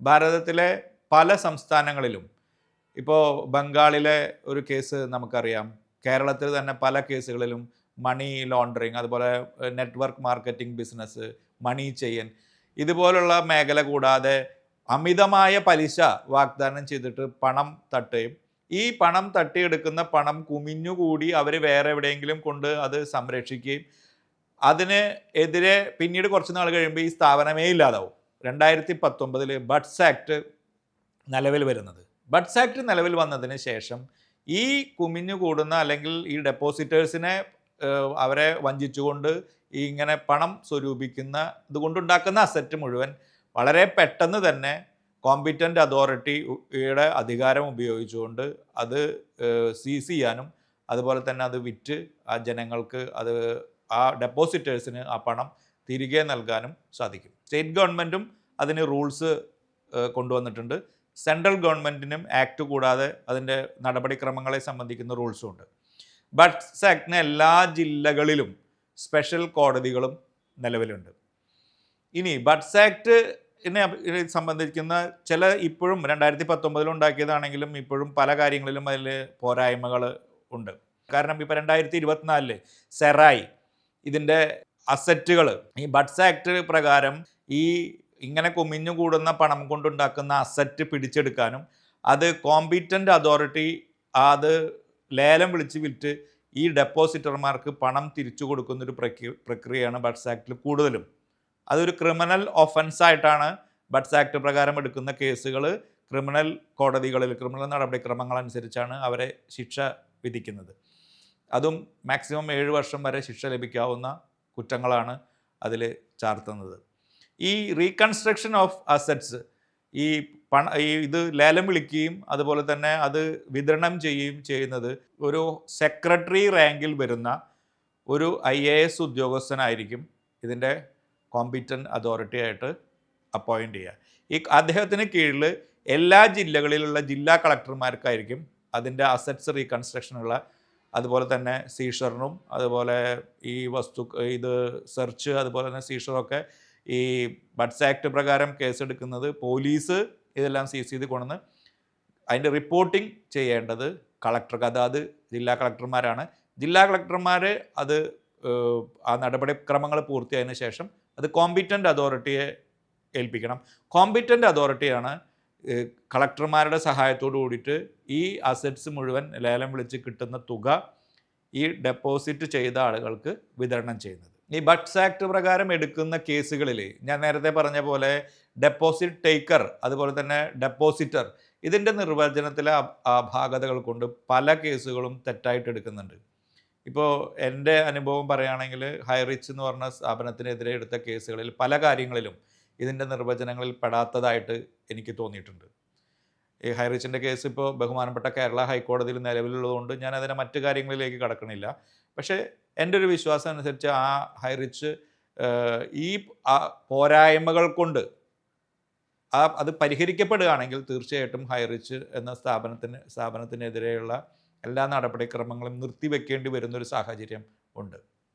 ഭാരതത്തിലെ പല സംസ്ഥാനങ്ങളിലും ഇപ്പോൾ ബംഗാളിലെ ഒരു കേസ് നമുക്കറിയാം. കേരളത്തിൽ തന്നെ പല കേസുകളിലും മണി ലോണ്ടറിങ് അതുപോലെ നെറ്റ്വർക്ക് മാർക്കറ്റിംഗ് ബിസിനസ് മണി ചെയ്യൻ ഇതുപോലുള്ള മേഖല കൂടാതെ അമിതമായ പലിശ വാഗ്ദാനം ചെയ്തിട്ട് പണം തട്ടുകയും ഈ പണം തട്ടിയെടുക്കുന്ന പണം കുമിഞ്ഞുകൂടി അവർ വേറെ എവിടെയെങ്കിലും കൊണ്ട് അത് സംരക്ഷിക്കുകയും അതിന് എതിരെ പിന്നീട് കുറച്ച് നാൾ കഴിയുമ്പോൾ ഈ സ്ഥാപനമേ ഇല്ലാതാവും. രണ്ടായിരത്തി പത്തൊമ്പതിൽ ബഡ്സ് ആക്ട് നിലവിൽ വരുന്നത്. ബഡ്സ് ആക്ട് നിലവിൽ വന്നതിന് ശേഷം ഈ കുമിഞ്ഞു കൂടുന്ന അല്ലെങ്കിൽ ഈ ഡെപ്പോസിറ്റേഴ്സിനെ അവരെ വഞ്ചിച്ചുകൊണ്ട് ഇങ്ങനെ പണം സ്വരൂപിക്കുന്ന ഇതുകൊണ്ടുണ്ടാക്കുന്ന അസറ്റ് മുഴുവൻ വളരെ പെട്ടെന്ന് തന്നെ കോമ്പിറ്റന്റ് അതോറിറ്റിയുടെ അധികാരം ഉപയോഗിച്ചുകൊണ്ട് അത് സീസ് ചെയ്യാനും അതുപോലെ തന്നെ അത് വിറ്റ് ആ ജനങ്ങൾക്ക് അത് ആ ഡെപ്പോസിറ്റേഴ്സിന് ആ പണം തിരികെ നൽകാനും സാധിക്കും. സ്റ്റേറ്റ് ഗവൺമെന്റും അതിന് റൂൾസ് കൊണ്ടുവന്നിട്ടുണ്ട്. സെൻട്രൽ ഗവൺമെന്റിനും ആക്ട് കൂടാതെ അതിന്റെ നടപടിക്രമങ്ങളെ സംബന്ധിക്കുന്ന റൂൾസും ഉണ്ട്. ബട്ട്സ് ആക്ടിന് എല്ലാ ജില്ലകളിലും സ്പെഷ്യൽ കോടതികളും നിലവിലുണ്ട്. ഇനി ബട്ട്സ് ആക്ടിനെ സംബന്ധിക്കുന്ന ചില ഇപ്പോഴും രണ്ടായിരത്തി പത്തൊമ്പതിൽ ഉണ്ടാക്കിയതാണെങ്കിലും ഇപ്പോഴും പല കാര്യങ്ങളിലും അതിൽ പോരായ്മകൾ ഉണ്ട്. കാരണം ഇപ്പോൾ രണ്ടായിരത്തി ഇരുപത്തിനാലിൽ സെറായി ഇതിന്റെ അസറ്റുകൾ. ഈ ബഡ്സ് ആക്ട് പ്രകാരം ഈ ഇങ്ങനെ കുമിഞ്ഞു കൂടുന്ന പണം കൊണ്ടുണ്ടാക്കുന്ന അസറ്റ് പിടിച്ചെടുക്കാനും അത് കോമ്പീറ്റന്റ് അതോറിറ്റി അത് ലേലം വിളിച്ച് വിറ്റ് ഈ ഡെപ്പോസിറ്റർമാർക്ക് പണം തിരിച്ചു കൊടുക്കുന്ന ഒരു പ്രക്രി പ്രക്രിയയാണ് ബഡ്സ് ആക്ടിൽ കൂടുതലും. അതൊരു ക്രിമിനൽ ഒഫൻസ് ആയിട്ടാണ് ബഡ്സ് ആക്ട് പ്രകാരം എടുക്കുന്ന കേസുകൾ ക്രിമിനൽ കോടതികളിൽ ക്രിമിനൽ നടപടിക്രമങ്ങൾ അനുസരിച്ചാണ് അവരെ ശിക്ഷ വിധിക്കുന്നത്. അതും മാക്സിമം ഏഴ് വർഷം വരെ ശിക്ഷ ലഭിക്കാവുന്ന കുറ്റങ്ങളാണ് അതിൽ ചാർത്തുന്നത്. ഈ റീകൺസ്ട്രക്ഷൻ ഓഫ് അസറ്റ്സ് ഈ പണ ഈ ഇത് ലേലം വിളിക്കുകയും അതുപോലെ തന്നെ അത് വിതരണം ചെയ്യുകയും ചെയ്യുന്നത് ഒരു സെക്രട്ടറി റാങ്കിൽ വരുന്ന ഒരു ഐ എ എസ് ഉദ്യോഗസ്ഥനായിരിക്കും ഇതിന്റെ കോമ്പിറ്റന്റ് അതോറിറ്റി ആയിട്ട് അപ്പോയിന്റ് ചെയ്യുക. ഈ അദ്ദേഹത്തിന് കീഴിൽ എല്ലാ ജില്ലകളിലുള്ള ജില്ലാ കളക്ടർമാർക്കായിരിക്കും അതിന്റെ അസറ്റ്സ് റീകൺസ്ട്രക്ഷനുള്ള അതുപോലെ തന്നെ സീഷറിനും അതുപോലെ ഈ വസ്തു ഇത് സെർച്ച് അതുപോലെ തന്നെ സീഷറൊക്കെ ഈ ബഡ്സ് ആക്ട് പ്രകാരം കേസെടുക്കുന്നത് പോലീസ് ഇതെല്ലാം സീസ് ചെയ്ത് കൊണ്ടുവന്ന് അതിന്റെ റിപ്പോർട്ടിംഗ് ചെയ്യേണ്ടത് കളക്ടർക്ക് അതാത് ജില്ലാ കളക്ടർമാരാണ് ജില്ലാ കളക്ടർമാർ അത് ആ നടപടിക്രമങ്ങൾ പൂർത്തിയായതിനു ശേഷം അത് കോമ്പിറ്റന്റ് അതോറിറ്റിയെ ഏൽപ്പിക്കണം. കോമ്പിറ്റന്റ് അതോറിറ്റിയാണ് കളക്ടർമാരുടെ സഹായത്തോടു കൂടിയിട്ട് ഈ അസറ്റ്സ് മുഴുവൻ ലേലം വിളിച്ച് കിട്ടുന്ന തുക ഈ ഡെപ്പോസിറ്റ് ചെയ്ത ആളുകൾക്ക് വിതരണം ചെയ്യുന്നത്. ഈ ബഡ്സ് ആക്ട് പ്രകാരം എടുക്കുന്ന കേസുകളിൽ ഞാൻ നേരത്തെ പറഞ്ഞ പോലെ ഡെപ്പോസിറ്റ് ടേക്കർ അതുപോലെ തന്നെ ഡെപ്പോസിറ്റർ ഇതിന്റെ നിർവചനത്തിലെ അഭാഗതകൾ കൊണ്ട് പല കേസുകളും തെറ്റായിട്ട് എടുക്കുന്നുണ്ട്. ഇപ്പോൾ എന്റെ അനുഭവം പറയുകയാണെങ്കിൽ ഹൈറിച്ച് എന്ന് പറഞ്ഞ സ്ഥാപനത്തിനെതിരെ എടുത്ത കേസുകളിൽ പല കാര്യങ്ങളിലും ഇതിന്റെ നിർവചനങ്ങളിൽ പെടാത്തതായിട്ട് എനിക്ക് തോന്നിയിട്ടുണ്ട്. ഈ ഹൈറിച്ചിന്റെ കേസ് ഇപ്പോൾ ബഹുമാനപ്പെട്ട കേരള ഹൈക്കോടതിയിൽ നിലവിലുള്ളതുകൊണ്ട് ഞാൻ അതിനെ മറ്റു കാര്യങ്ങളിലേക്ക് കടക്കണില്ല. പക്ഷേ എന്റെ ഒരു വിശ്വാസം അനുസരിച്ച് ആ ഹൈറിച്ച് ഈ പോരായ്മകൾ കൊണ്ട് ആ അത് പരിഹരിക്കപ്പെടുകയാണെങ്കിൽ തീർച്ചയായിട്ടും ഹൈറിച്ച് എന്ന സ്ഥാപനത്തിന് സ്ഥാപനത്തിനെതിരെയുള്ള എല്ലാ നടപടിക്രമങ്ങളും നിർത്തിവെക്കേണ്ടി വരുന്നൊരു സാഹചര്യം ഉണ്ട്.